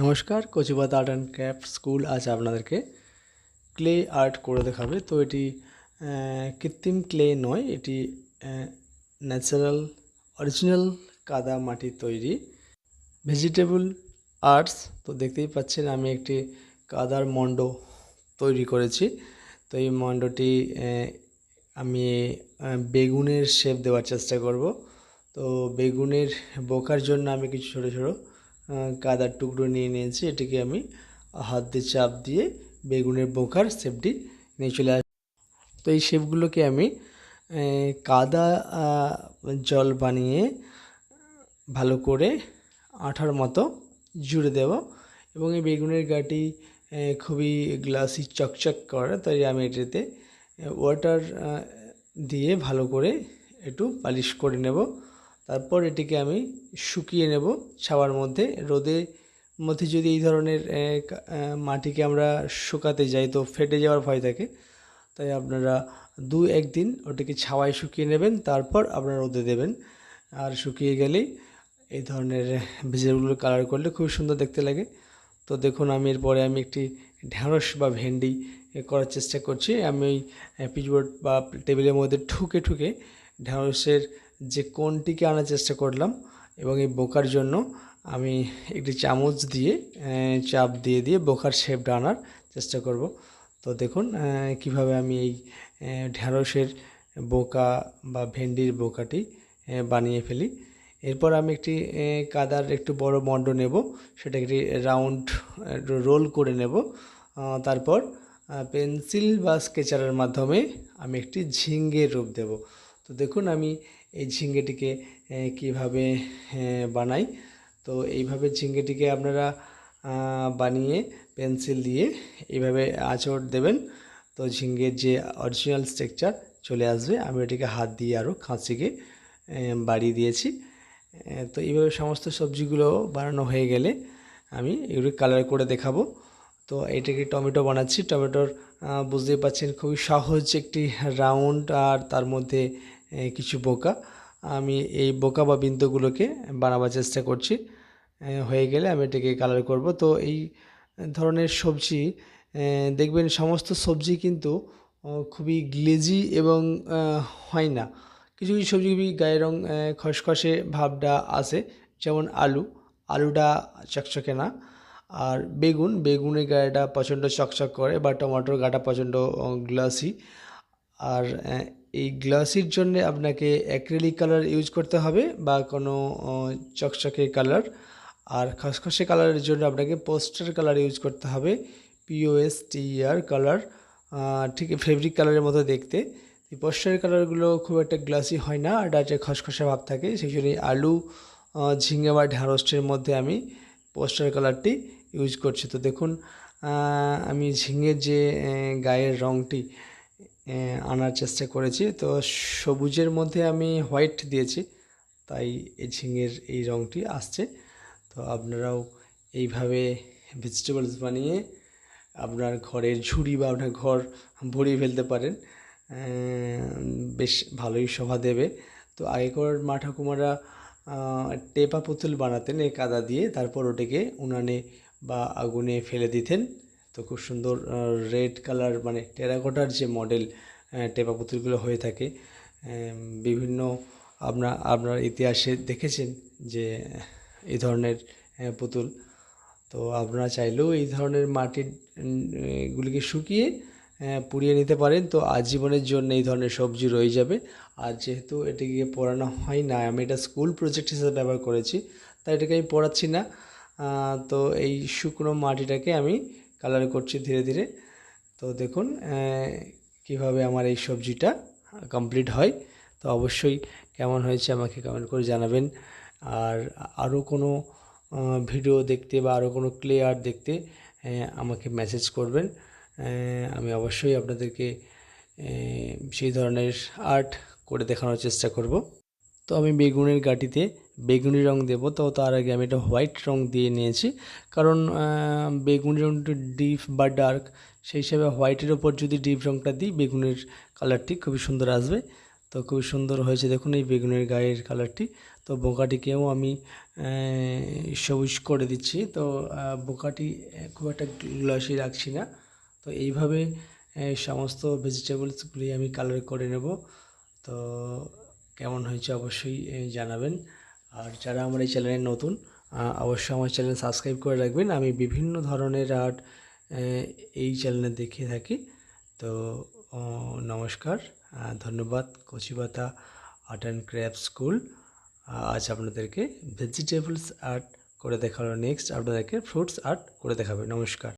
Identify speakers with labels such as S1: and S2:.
S1: নমস্কার কচিবাদ art and craft school আজ আপনাদেরকে ক্লে আর্ট করে দেখাবে। তো এটি কৃত্রিম ক্লে নয়, এটি ন্যাচারাল, অরিজিনাল কাদা মাটির তৈরি। ভেজিটেবল আর্টস, তো দেখতেই পাচ্ছেন আমি একটি কাদার মণ্ড তৈরি করেছি। তো এই মণ্ডটি আমি বেগুনের শেপ দেওয়ার চেষ্টা করব। তো বেগুনের বোকার জন্য আমি কিছু ছোটো ছোটো কাদার টুকরো নিয়ে নিয়েছি, এটিকে আমি হাত দিয়ে চাপ দিয়ে বেগুনের বোকার শেপটি নিয়ে চলে আস তো এই শেপগুলোকে আমি কাদা জল বানিয়ে ভালো করে আঠার মতো জুড়ে দেব এবং এই বেগুনের গাটি খুবই গ্লাসি চকচক করে, তাই আমি এটিতে ওয়াটার দিয়ে ভালো করে একটু পালিশ করে নেব। তারপর এটিকে আমি শুকিয়ে নেব ছাওয়ার মধ্যে। রোদে মধ্যে যদি এই ধরনের মাটিকে আমরা শুকাতে যাই তো ফেটে যাওয়ার ভয় থাকে, তাই আপনারা দু একদিন ওটিকে ছাওয়ায় শুকিয়ে নেবেন, তারপর আপনারা রোদে দেবেন। আর শুকিয়ে গেলেই এই ধরনের ভেজিটেবলগুলো কালার করলে খুব সুন্দর দেখতে লাগে। তো দেখুন, আমি এরপরে আমি একটি ঢ্যাঁড়স বা ভেন্ডি করার চেষ্টা করছি। আমি ওই পিচবোর্ড বা টেবিলের মধ্যে ঠুকে ঠুকে ঢ্যাঁড়সের যে কোনটিকে আনার চেষ্টা করলাম এবং এই বোকার জন্য আমি একটি চামচ দিয়ে চাপ দিয়ে দিয়ে বোকার শেপটা আনার চেষ্টা করব। তো দেখুন কীভাবে আমি এই ঢ্যাঁড়সের বোকা বা ভেন্ডির বোকাটি বানিয়ে ফেলি। এরপর আমি একটি কাদার একটু বড় মণ্ড নেব সেটা একটি রাউন্ড রোল করে নেব। তারপর পেন্সিল বা স্কেচারের মাধ্যমে আমি একটি ঝিঙ্গের রূপ দেব। তো দেখুন, আমি এই ঝিঙ্গেটিকে কীভাবে বানাই। তো এইভাবে ঝিঙ্গেটিকে আপনারা বানিয়ে পেন্সিল দিয়ে এইভাবে আঁচড় দেবেন। তো ঝিঙ্গের যে অরিজিনাল স্ট্রাকচার চলে আসবে। আমি এটিকে হাত দিয়ে আরও খাঁচিকে বাড়িয়ে দিয়েছি। তো এইভাবে সমস্ত সবজিগুলো বানানো হয়ে গেলে আমি এগুলো কালার করে দেখাবো। তো এটাকে টমেটো বানাচ্ছি। টমেটোর বুঝতেই পারছেন খুবই সহজ একটি রাউন্ড, আর তার মধ্যে কিছু বোকা। আমি এই বোকা বা বিন্দুগুলোকে বানাবার চেষ্টা করছি। হয়ে গেলে আমি এটাকে কালার করব। তো এই ধরনের সবজি দেখবেন সমস্ত সবজি কিন্তু খুবই গ্লেজি এবং হয় না। কিছু কিছু সবজি খুবই গায়ের রং খসখসে ভাবটা আসে। যেমন আলু। আলুটা চকচকে না। আর বেগুন। বেগুনের গায়েটা প্রচণ্ড চকচক করে বা টমেটোর গাটা প্রচণ্ড গ্লাসি আর এই গ্লাসির জন্য আপনাকে অ্যাক্রেলিক কালার ইউজ করতে হবে বা কোনো চকচকে কালার আর খসখসে কালারের জন্য আপনাকে পোস্টার কালার ইউজ করতে হবে পিওএস টিআর কালার ঠিক ফেব্রিক কালারের মতো দেখতে। পোস্টার কালারগুলো খুব একটা গ্লাসি হয় না আর একটা খসখসে ভাব থাকে, সেই জন্য আলু ঝিঙে বা ঢ্যাঁড়সের মধ্যে আমি পোস্টার কালারটি ইউজ করছি। তো দেখুন আমি ঝিঙের যে গায়ের রঙটি আনার চেষ্টা করেছি। তো সবুজের মধ্যে আমি হোয়াইট দিয়েছি, তাই এই ঝিঙের এই রঙটি আসছে। তো আপনারাও এইভাবে ভেজিটেবলস বানিয়ে আপনার ঘরের ঝুড়ি বা আপনার ঘর ভরিয়ে ফেলতে পারেন। বেশ ভালোই শোভা দেবে। তো আগেকার মা ঠাকুমারা টেপা পুতুল বানাতেন এই কাদা দিয়ে তারপর ওটাকে উনানে বা আগুনে ফেলে দিতেন। তো খুব সুন্দর রেড কালার মানে টেরাকোটার যে মডেল টেপা পুতুলগুলো হয়ে থাকে বিভিন্ন আপনার আপনার ইতিহাসে দেখেছেন যে এই ধরনের পুতুল। তো আপনারা চাইলেও এই ধরনের মাটির গুলিকে শুকিয়ে পুড়িয়ে নিতে পারেন। তো আজীবনের জন্য এই ধরনের সবজি রয়ে যাবে। আর যেহেতু এটিকে পড়ানো হয় না, আমি এটা স্কুল প্রজেক্ট হিসেবে ব্যবহার করেছি, তাই এটাকে আমি পড়াচ্ছি না। তো এই শুকনো মাটিটাকে আমি কালার করছি ধীরে ধীরে। তো দেখুন কীভাবে আমার এই সবজিটা কমপ্লিট হয়। তো অবশ্যই কেমন হয়েছে আমাকে কমেন্ট করে জানাবেন। আর আরও কোনো ভিডিও দেখতে বা আরও কোনো ক্লে আর্ট দেখতে আমাকে মেসেজ করবেন। আমি অবশ্যই আপনাদেরকে সেই ধরনের আর্ট করে দেখানোর চেষ্টা করব। তো আমি বেগুনের গাটিতে বেগুনি রং দেবো। তো তার আগে আমি একটা হোয়াইট রং দিয়ে নিয়েছি। কারণ বেগুনি রংটা ডিপ বা ডার্ক, সেই হিসাবে হোয়াইটের ওপর যদি ডিপ রংটা দিই, বেগুনের কালারটি খুবই সুন্দর আসবে। তো খুবই সুন্দর হয়েছে দেখুন এই বেগুনের গায়ের কালারটি। তো বোকাটিকেও আমি সবুজ করে দিচ্ছি। তো বোকাটি খুব একটা গ্লসি রাখছি না। তো এইভাবে সমস্ত ভেজিটেবলসগুলি আমি কালার করে নেব। তো কেমন হয়েছে অবশ্যই জানাবেন। আর যারা আমার এই চ্যানেলে নতুন অবশ্যই আমার চ্যানেল সাবস্ক্রাইব করে রাখবেন। আমি বিভিন্ন ধরনের আর্ট এই চ্যানেলে দেখিয়ে থাকি। তো নমস্কার ধন্যবাদ। Kochipata art and craft school আজ আপনাদেরকে ভেজিটেবলস আর্ট করে দেখাল। নেক্সট আপনাদেরকে ফ্রুটস আর্ট করে দেখাবে। নমস্কার।